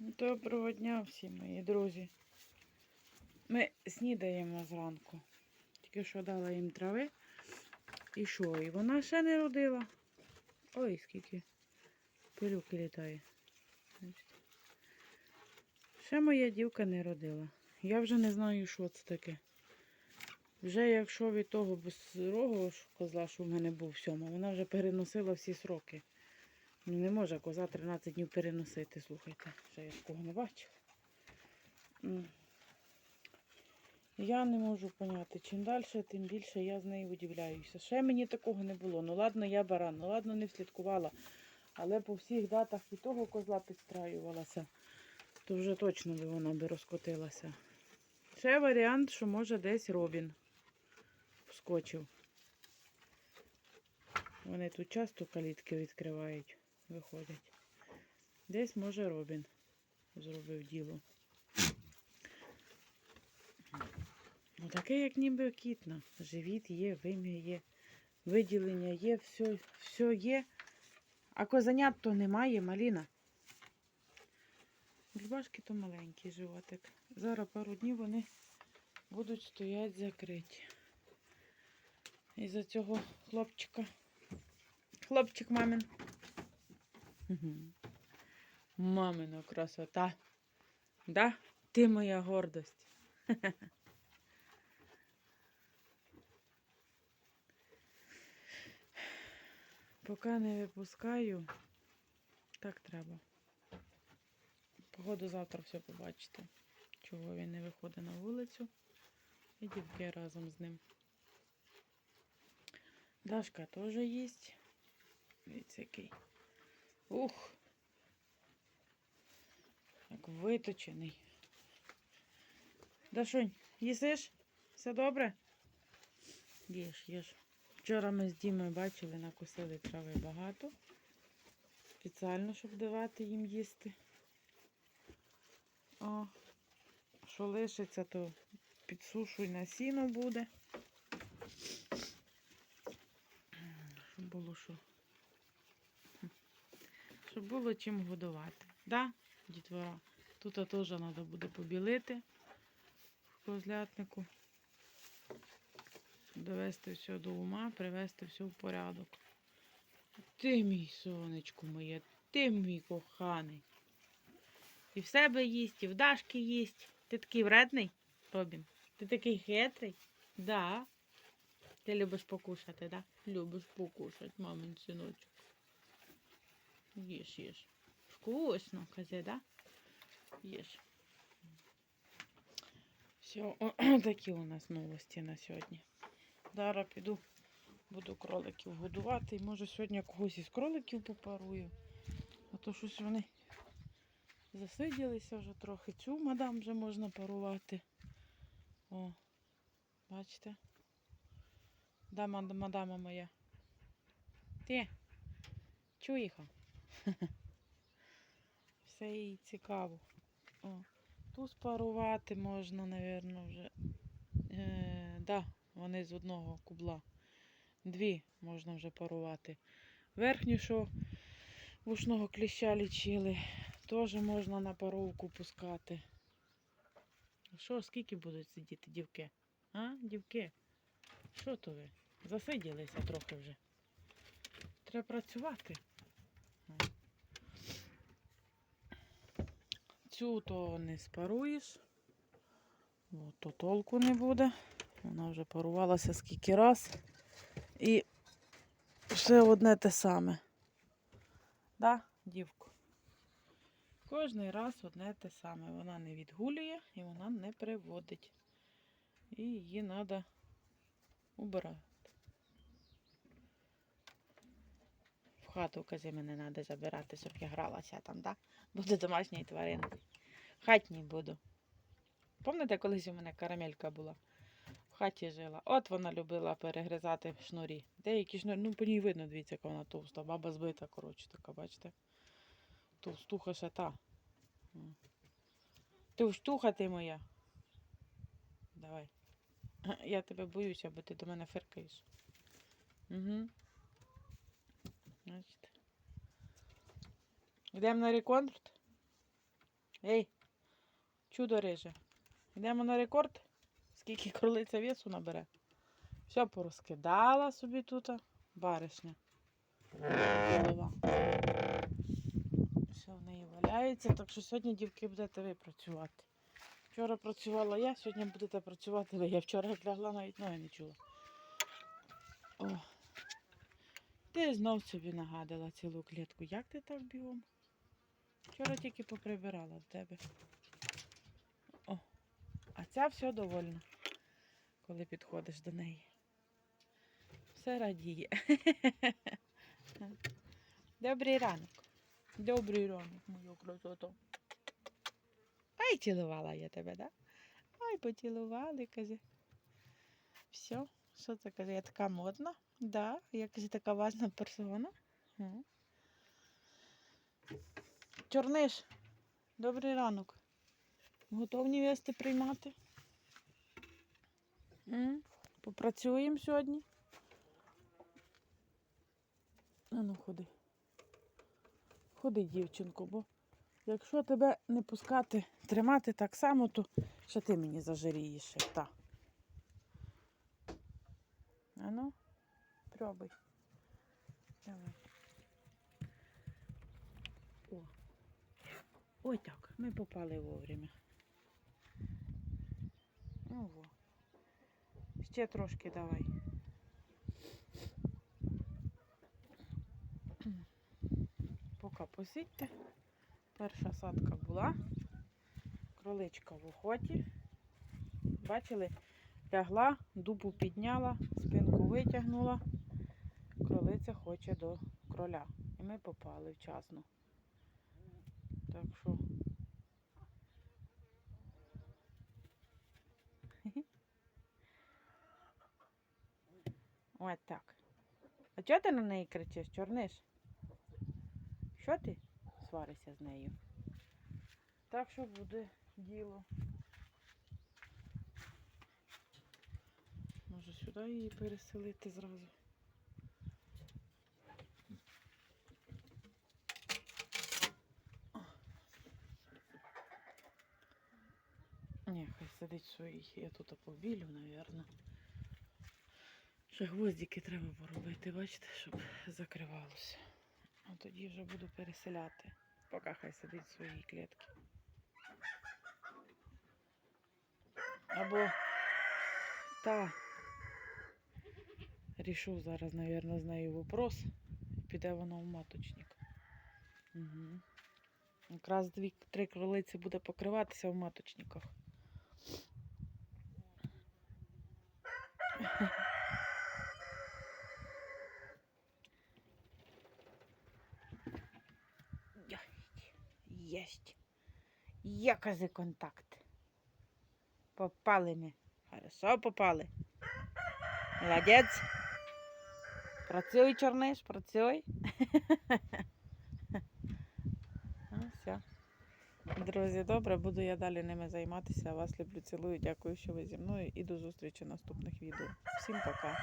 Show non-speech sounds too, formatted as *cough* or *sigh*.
Доброго дня всім мої друзі. Ми снідаємо зранку. Тільки що дала їм трави. І що? І вона ще не родила. Ой, скільки пилюки літає. Ще моя дівка не родила. Я вже не знаю, що це таке. Вже якщо від того безрогого козла, що в мене був сьома, вона вже переносила всі сроки. Ну не може коза 13 днів переносити, слухайте. Ще я такого не бачила. Я не можу поняти, чим далі, тим більше я з нею удивляюся. Ще мені такого не було. Ну ладно, я баран, ну ладно, не вслідкувала. Але по всіх датах і того козла підстраювалася, то вже точно би вона би розкотилася. Ще варіант, що може десь Робін вскочив. Вони тут часто калітки відкривають, виходять. Десь може Робін зробив діло. Ну таке, як ніби кітна. Живіт є, вим'я є, виділення є, все, все є. А козанят то немає, маліна. Бульбашки то маленький животик. Зараз пару днів вони будуть стоять закриті. Із-за цього хлопчика. Хлопчик мамин. Мамина красота. Да? Ти моя гордость. Поки не випускаю, так треба. Погоду завтра все побачите. Чого він не виходить на вулицю. І дівки разом з ним. Дашка теж їсть. Дивіться, який. Ух. Як виточений. Дашунь, їсиш? Все добре? Їж, їж. Вчора ми з Дімою бачили, накусили трави багато. Спеціально, щоб давати їм їсти. О, що лишиться, то підсушуй на сіно буде. Щоб було що. Щоб було чим годувати. Да, дітвора? Тут теж треба буде побілити в козлятнику. Довести все до ума, привести все в порядок. Ти мій сонечко моє, ти мій коханий. І в себе їсть, і в Дашки їсть. Ти такий вредний, Робін? Ти такий хитрий? Да. Ти любиш покушати, да? Любиш покушати, мамин синочок. Їж, їж. Вкусно, кази, да? Їж. Все, *clears throat* такі у нас новості на сьогодні. Зараз піду, буду кроликів годувати. І може сьогодні когось із кроликів попарую. А то щось вони засиділися вже трохи. Цю мадам вже можна парувати. О, бачите? Да, мадама моя. Ти? Чуїха? *laughs* Все їй цікаво. О, ту спарувати можна, напевно, вже. Е, да, вони з одного кубла. Дві можна вже парувати. Верхню, що вушного кліща лічили, теж можна на паровку пускати. Що, скільки будуть сидіти дівки? А, дівки? Що то ви? Засиділися трохи вже. Треба працювати. Цю то не спаруєш, бо то толку не буде. Вона вже парувалася скільки раз. І все одне те саме. Да, дівку? Кожний раз одне те саме. Вона не відгулює і вона не приводить. І її треба убирати. В хату, кази, мене треба забирати, щоб я гралася там, да? Буду домашньою тваринкою. Хатній буду. Пам'ятаєте, колись у мене карамелька була? В хаті жила. От вона любила перегризати шнурі. Деякі шнурі, ну по ній видно, дивіться, яка вона товста. Баба збита, коротше, така, бачите? Товстуха ще та. Товстуха ти моя. Давай. *clears throat* Я тебе боюся, бо ти до мене фиркаєш. Угу. Бачите. Йдемо на реконструкт? Ей, чудо риже. Йдемо на рекорд. Скільки кролиця весу набере. Все порозкидала собі тут. Баришня. Голова. Все в неї валяється, так що сьогодні дівки будете ви працювати. Вчора працювала я, сьогодні будете працювати ви. Я вчора лягла, навіть ноги не чула. О. Ти знов собі нагадала цілу клітку. Як ти так бігом? Вчора тільки поприбирала в тебе. Ця все довольна, коли підходиш до неї. Все радіє. *laughs* Добрий ранок. Добрий ранок, мою красоту. Ай, цілувала я тебе, да? Ай, поцілували, каже. Все, що це каже? Я така модна, да, я каже, така важна персона. Чорниш, добрий ранок. Готовні вести приймати? М? Попрацюємо сьогодні. А ну ходи. Ходи, дівчинко, бо якщо тебе не пускати, тримати так само, то ще ти мені зажирієш. ще, Та. А ну, пробуй. Давай. О. Ой так, ми попали вовремя. Ого. Ще трошки давай. Поки посидьте. Перша садка була. Кроличка в охоті. Бачили? Лягла, дупу підняла, спинку витягнула. Кролиця хоче до кроля. І ми попали вчасно. Так що. Ось так. А чого ти на неї кричиш, чорниш? Що ти сваришся з нею? Так що буде діло. Може сюди її переселити зразу. Ні, хай сидить в своїй. Я тут побілю, мабуть. Ще гвоздики треба поробити, бачите, щоб закривалося. А тоді вже буду переселяти. Поки хай сидить в своїй клітці. Або та рішу зараз, мабуть, з нею вопрос. Піде вона в маточник. Угу. Якраз дві-три кролиці буде покриватися в маточниках. Єсть. Єсть. Є кази контакт. Попали ми. Хорошо попали. Молодець. Працюй, чорниш, працюй. *laughs* Ну. Друзі, добре, буду я далі ними займатися. Вас люблю, цілую. Дякую, що ви зі мною і до зустрічі в наступних відео. Всім пока.